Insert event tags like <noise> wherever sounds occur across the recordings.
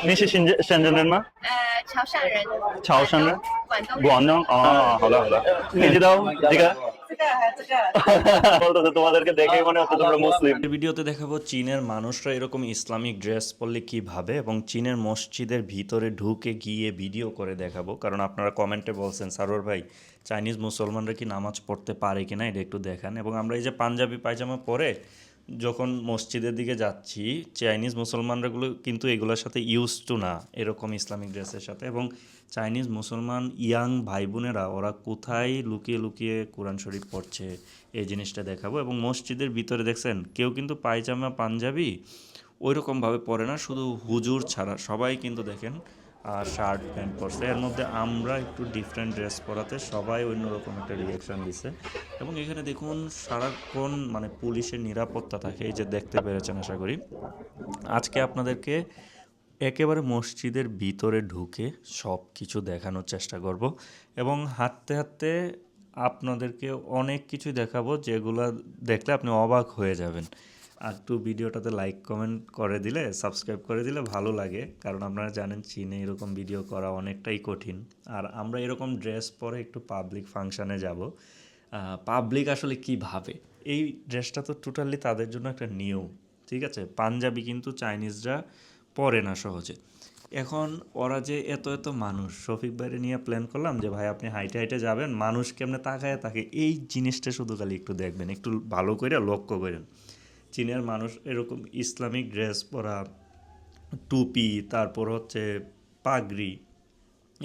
你是深圳深圳人吗？呃，潮汕人。潮汕人广东人。广东哦，好的好的。你知道这个？这个还这个。বলতেছে তোমাদেরকে <laughs> দেখেই মনে হচ্ছে তোমরা মুসলিম এই ভিডিওতে দেখাবো চীনের মানুষরা এরকম ইসলামিক ড্রেস পরলে কি ভাবে এবং চীনের মসজিদের ভিতরে ঢুকে গিয়ে ভিডিও করে দেখাবো কারণ আপনারা কমেন্টে বলছেন সারোর ভাই চাইনিজ মুসলমানরা কি নামাজ পড়তে পারে কিনা এটা একটু দেখান এবং আমরা এই যে পাঞ্জাবি পায়জামা পরে যখন মসজিদের দিকে যাচ্ছি চাইনিজ মুসলমানরাগুলো কিন্তু এগুলোর সাথে ইউজ টু না, এরকম ইসলামিক ড্রেসের সাথে। এবং চাইনিজ মুসলমান ইয়াং ভাই বোনেরা ওরা কোথায় লুকিয়ে লুকিয়ে কোরআন শরীফ পড়ছে, এই জিনিসটা দেখাবো। এবং মসজিদের ভিতরে দেখছেন, কেউ কিন্তু পায়জামা, পাঞ্জাবি ওই রকমভাবে পরে না, শুধু হুজুর ছাড়া, সবাই কিন্তু দেখেন শার্ট, প্যান্ট পরছে। এর মধ্যে আমরা একটু ডিফারেন্ট ড্রেস পরাতে সবাই অন্যরকম একটা রিয়াকশন দিছে এবং এখানে দেখুন, সারাক্ষণ মানে পুলিশের নিরাপত্তা থাকে, এই যে দেখতে পেরেছেন আশা করি। আজকে আপনাদেরকে একেবারে মসজিদের ভিতরে ঢুকে সব কিছু দেখানোর চেষ্টা করব এবং হাঁটতে হাঁটতে আপনাদেরকে অনেক কিছু দেখাবো যেগুলো দেখলে আপনি অবাক হয়ে যাবেন। আর একটু ভিডিওটাতে লাইক কমেন্ট করে দিলে সাবস্ক্রাইব করে দিলে ভালো লাগে। কারণ আপনারা জানেন, চীনে এরকম ভিডিও করা অনেকটাই কঠিন। আর আমরা এরকম ড্রেস পরে একটু পাবলিক ফাংশানে যাব। পাবলিক আসলে কি ভাবে? এই ড্রেসটা তো টোটালি তাদের জন্য একটা নিয়ম, ঠিক আছে? পাঞ্জাবি কিন্তু চাইনিজরা পরে না সহজে। এখন ওরা যে এত এত মানুষ, শফিক ভাইরে নিয়ে প্ল্যান করলাম যে, ভাই, আপনি হাইটে হাইটে যাবেন, মানুষ কেমনে তাকায় তাকে, এই জিনিসটা শুধু খালি একটু দেখবেন, একটু ভালো করে লক্ষ্য করেন চীনের মানুষ এরকম ইসলামিক ড্রেস পরা, টুপি, তারপর হচ্ছে পাগড়ি,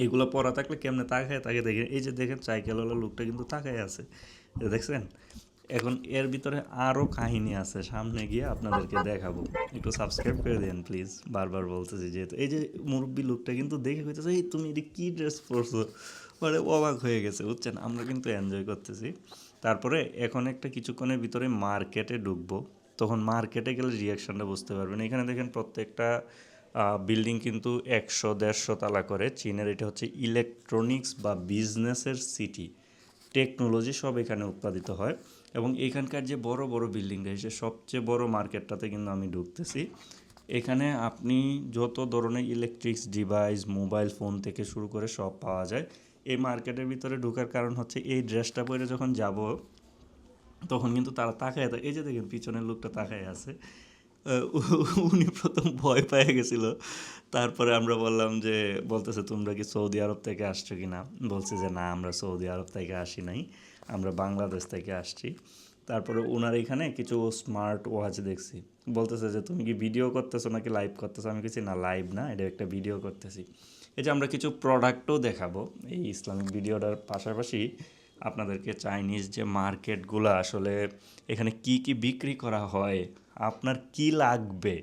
এগুলো পরা থাকলে কেমনে তাকায়? তাকে দেখে, এই যে দেখেন সাইকেলওয়ালা লোকটা কিন্তু তাকায় আছে। দেখছেন? এখন এর ভিতরে আরও কাহিনী আছে, সামনে গিয়ে আপনাদেরকে দেখাবো। একটু সাবস্ক্রাইব করে দেন প্লিজ বারবার বলতেছি যেহেতু, এই যে মুরব্বী লোকটা কিন্তু দেখে হইতেছে এই তুমি এটা কী ড্রেস পরছো? মানে অবাক হয়ে গেছে, বুঝছেন? আমরা কিন্তু এনজয় করতেছি। তারপরে এখন একটা কিছুক্ষণের ভিতরে মার্কেটে ঢুকবো। তখন মার্কেটে গেলে রিয়াকশনটা বুঝতে পারবেন। এখানে দেখেন প্রত্যেকটা বিল্ডিং কিন্তু একশো, দেড়শো তালা করে। চীনের এটা হচ্ছে ইলেকট্রনিক্স বা বিজনেসের সিটি টেকনোলজি সব এখানে উৎপাদিত হয়। এবং এখানকার যে বড় বড় বিল্ডিং রয়েছে সবচেয়ে বড় মার্কেটটাতে কিন্তু আমি ঢুকতেছি। এখানে আপনি যত ধরনের ইলেকট্রিক্স ডিভাইস মোবাইল ফোন থেকে শুরু করে সব পাওয়া যায়। এই মার্কেটের ভিতরে ঢোকার কারণ হচ্ছে এই ড্রেসটা পরে যখন যাব তখন কিন্তু তারা তাকায় এই যে দেখেন পিছনের লোকটা তাকায় আছে। উনি প্রথম ভয় পেয়ে গেছিল। তারপরে আমরা বললাম যে, বলতেছে, তোমরা কি সৌদি আরব থেকে আসছো কি না? বলছে যে, না, আমরা সৌদি আরব থেকে আসি নাই। আমরা বাংলাদেশ থেকে আসছি। তারপরে ওনার এখানে কিছু স্মার্ট ওয়াচ দেখছি। বলতেছে যে, তুমি কি ভিডিও করতেছো নাকি লাইভ করতেছো? আমি কিছু না লাইভ না, এটা একটা ভিডিও করতেছি। এই যে আমরা কিছু প্রোডাক্টও দেখাবো। এই ইসলামিক ভিডিওটার পাশাপাশি আপনাদেরকে চাইনিজ যে মার্কেটগুলো আসলে এখানে কি কি বিক্রি করা হয়, আপনার কি লাগবে,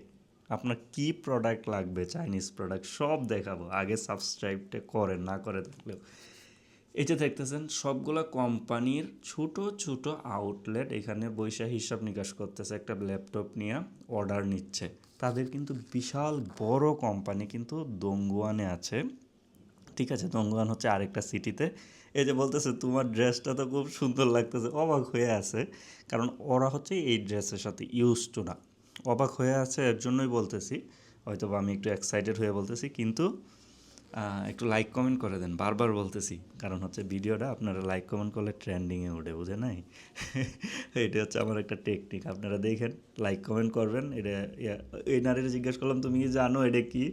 আপনার কি প্রোডাক্ট লাগবে চাইনিজ প্রোডাক্ট সব দেখাবো। আগে সাবস্ক্রাইবটা করেন, না করে থাকলেও। এই যে দেখতেছেন, সবগুলা কোম্পানির ছোট ছোট আউটলেট এখানে বৈশা হিসাব নিকাশ করতেছে, একটা ল্যাপটপ নিয়ে অর্ডার নিচ্ছে। তাদের কিন্তু বিশাল বড় কোম্পানি কিন্তু দঙ্গুয়ানে আছে। ঠিক আছে দঙ্গান হচ্ছে আরেকটা সিটিতে এই যে বলতেছে, তোমার ড্রেসটা তো খুব সুন্দর লাগতেছে, অবাক হয়ে আছে। কারণ ওরা হচ্ছে এই ড্রেসের সাথে ইউজ টু না। অবাক হয়ে আছে, এর জন্যই বলতেছি। হয়তো বা আমি একটু এক্সাইটেড হয়ে বলতেছি, কিন্তু একটু লাইক কমেন্ট করে দেন। বারবার বলতেছি, কারণ হচ্ছে ভিডিওটা আপনারা লাইক কমেন্ট করলে ট্রেন্ডিংয়ে উঠে, বুঝে নাই? <laughs> এটা হচ্ছে আমার একটা টেকনিক আপনারা দেখেন লাইক কমেন্ট করবেন, এটা এই নারীরা জিজ্ঞেস করলাম, তুমি কি জানো এটা কি?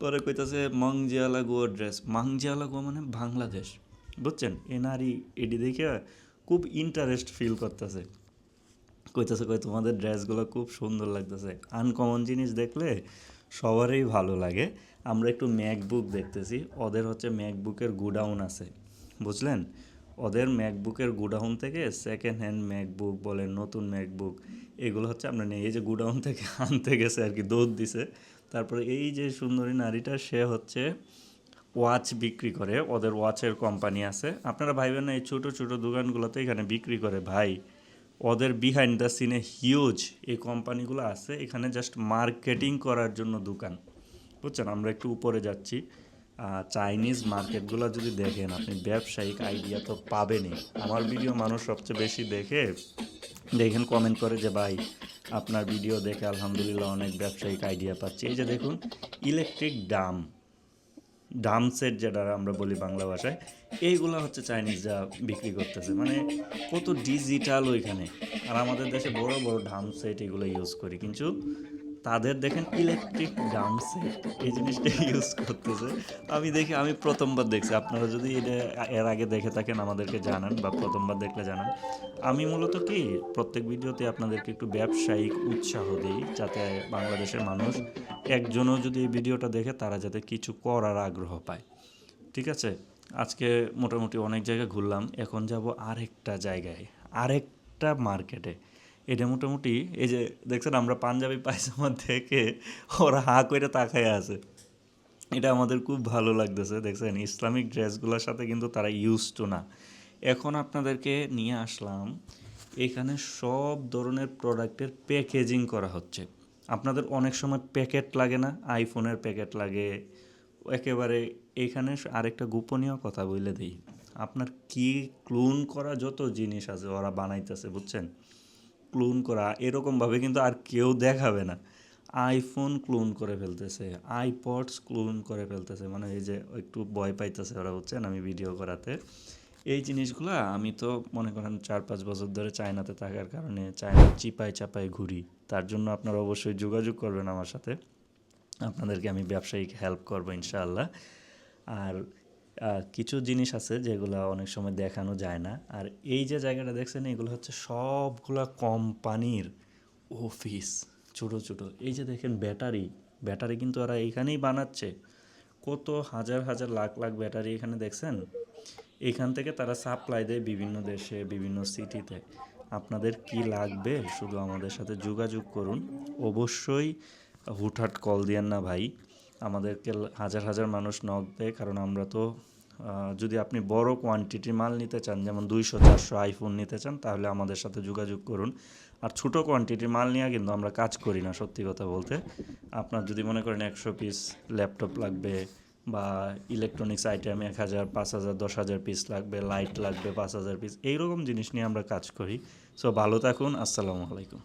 পরে কইতাছে মংজিয়ালা গো ড্রেস মাংজিয়ালা গো মানে বাংলাদেশ, বুঝছেন? এ নারী এটি দেখে খুব ইন্টারেস্ট ফিল করতেছে। কইতেছে, কই, তোমাদের ড্রেসগুলো খুব সুন্দর লাগতেছে। আনকমন জিনিস দেখলে সবারই ভালো লাগে। আমরা একটু ম্যাকবুক দেখতেছি। ওদের হচ্ছে ম্যাকবুকের গুডাউন আছে। বুঝলেন? ওদের ম্যাকবুকের গুডাউন থেকে সেকেন্ড হ্যান্ড ম্যাকবুক বলেন নতুন ম্যাকবুক, এগুলো হচ্ছে আমরা নেই এই যে গুডাউন থেকে <laughs> আনতে গেছে আর কি, দৌড় দিছে। তারপরে এই যে সুন্দরী নারীটা, সে হচ্ছে ওয়াচ বিক্রি করে। ওদের ওয়াচের কোম্পানি আছে। আপনারা ভাইবেন না, এই ছোটো ছোটো দোকানগুলোতে এখানে বিক্রি করে। ভাই ওদের বিহাইন্ড দ্য সিনে হিউজ এই কোম্পানিগুলো আছে, এখানে জাস্ট মার্কেটিং করার জন্য দোকান। বুঝছেন? আমরা একটু উপরে যাচ্ছি। চাইনিজ মার্কেটগুলো যদি দেখেন, আপনি ব্যবসায়িক আইডিয়া তো পাবেনই। আমার ভিডিও মানুষ সবচেয়ে বেশি দেখে, দেখেন কমেন্ট করে যে, ভাই, আপনার ভিডিও দেখে আলহামদুলিল্লাহ অনেক ব্যবসায়িক আইডিয়া পাচ্ছি। এই যে দেখুন ইলেকট্রিক ডাম ডাম সেট যেটা আমরা বলি বাংলা ভাষায়, এইগুলো হচ্ছে চাইনিজ যা বিক্রি করতেছে। মানে কত ডিজিটাল ওইখানে। আর আমাদের দেশে বড় বড় ডামসেট এগুলো ইউজ করি। কিন্তু তাদের দেখেন ইলেকট্রিক ডাম সেট এই জিনিসটা ইউজ করতেছে। আমি দেখি, আমি প্রথমবার দেখছি। আপনারা যদি এটা এর আগে দেখে থাকেন, আমাদেরকে জানান বা প্রথমবার দেখলে জানান। আমি মূলত কি, প্রত্যেক ভিডিওতে আপনাদেরকে একটু ব্যবসায়িক উৎসাহ দিই, যাতে বাংলাদেশের মানুষ একজনও যদি এই ভিডিওটা দেখে, তারা যাতে কিছু করার আগ্রহ পায়। ঠিক আছে? আজকে মোটামুটি অনেক জায়গায় ঘুরলাম। এখন যাব আরেকটা জায়গায়, আরেকটা মার্কেটে এটা মোটামুটি এই যে দেখছেন আমরা পাঞ্জাবি পায়জামা দেখে ওরা হা করে তাকায় আছে। এটা আমাদের খুব ভালো লাগতেছে, দেখছেন? ইসলামিক ড্রেসগুলোর সাথে কিন্তু তারা ইউজ টু না। এখন আপনাদেরকে নিয়ে আসলাম, এখানে সব ধরনের প্রোডাক্টের প্যাকেজিং করা হচ্ছে। আপনাদের অনেক সময় প্যাকেট লাগে না আইফোনের প্যাকেট লাগে। একেবারে এখানে আরেকটা গোপনীয় কথা বলে দিই। আপনার কি ক্লোন করা যত জিনিস আছে ওরা বানাইতেছে, বুঝছেন? ক্লোন করা, এরকমভাবে কিন্তু আর কেউ দেখাবে না। আইফোন ক্লোন করে ফেলতেছে আইপডস ক্লোন করে ফেলতেছে মানে এই যে একটু ভয় পাইতেছে ওরা, বুঝছেন? আমি ভিডিও করাতে। এই জিনিসগুলো আমি তো মনে করেন চার পাঁচ বছর ধরে চায়নাতে থাকার কারণে চায়না চিপায় চাপায় ঘুরি। তার জন্য আপনারা অবশ্যই যোগাযোগ করবেন আমার সাথে। আপনাদেরকে আমি ব্যবসায়িক হেল্প করব ইনশাআল্লাহ। আর কিছু জিনিস আছে যেগুলো অনেক সময় দেখানো যায় না। আর এই যে জায়গাটা দেখছেন, এগুলো হচ্ছে সবগুলা কোম্পানির অফিস, ছোট ছোট। এই যে দেখেন ব্যাটারি ব্যাটারি কিন্তু ওরা এইখানেই বানাচ্ছে। কত হাজার হাজার, লাখ লাখ ব্যাটারি এখানে দেখছেন? এখান থেকে তারা সাপ্লাই দেয় বিভিন্ন দেশে, বিভিন্ন সিটিতে আপনাদের কি লাগবে? শুধু আমাদের সাথে যোগাযোগ করুন। অবশ্যই হুটহাট কল দিয়েন না ভাই। আমাদেরকে হাজার হাজার মানুষ নক দেয়, কারণ আমরা তো যদি আপনি বড় কোয়ান্টিটির মাল নিতে চান, যেমন দুইশো, চারশো আইফোন নিতে চান, তাহলে আমাদের সাথে যোগাযোগ করুন। আর ছোটো কোয়ান্টিটির মাল নিয়ে কিন্তু আমরা কাজ করি না, সত্যি কথা বলতে। আপনার যদি মনে করেন একশো পিস ল্যাপটপ লাগবে বা ইলেকট্রনিক্স আইটেম এক হাজার, পাঁচ হাজার, দশ হাজার পিস লাগবে লাইট লাগবে, পাঁচ হাজার পিস এইরকম জিনিস নিয়ে আমরা কাজ করি। সো ভালো থাকুন, আসসালামু আলাইকুম।